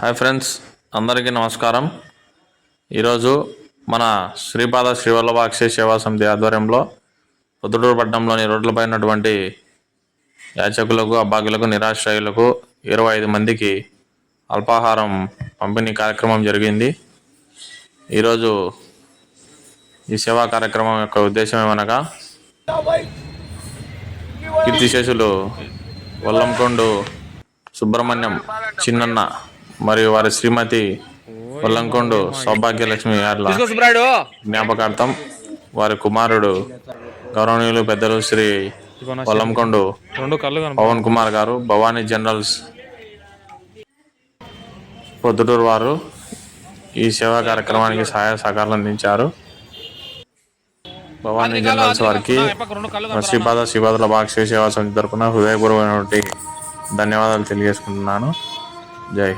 Hi friends అందరికీ నమస్కారం. ఈరోజు మన శ్రీపాద శ్రీవల్లభ అక్షయ సేవా సమితి ఆధ్వర్యంలో పొద్దుటూరు పట్టణంలోని రోడ్లపై ఉన్నటువంటి యాచకులకు అబ్బాగులకు నిరాశ్రయులకు ఇరవై ఐదు మందికి అల్పాహారం పంపిణీ కార్యక్రమం జరిగింది. ఈరోజు ఈ సేవా కార్యక్రమం యొక్క ఉద్దేశం ఏమనగా కీర్తిశేషులు వల్లంకొండు సుబ్రహ్మణ్యం చిన్నన్న మరియు వారి శ్రీమతి వల్లంకొండు సౌభాగ్యలక్ష్మి సుబ్రాడు జ్ఞాపకార్థం వారి కుమారుడు గౌరవనీయులు పెద్దలు శ్రీ కనప పవన్ కుమార్ గారు భవానీ జనరల్స్ పొద్దుటూరు వారు ఈ సేవా కార్యక్రమానికి సహాయ సహకారాలు అందించారు. భవానీ జనరల్స్ వారికి శ్రీపాద శ్రీపాదుల భాక్ష సేవా సమితి తరపున హృదయపూర్వకమైనటువంటి ధన్యవాదాలు తెలియజేసుకుంటున్నాను. జై హింద్.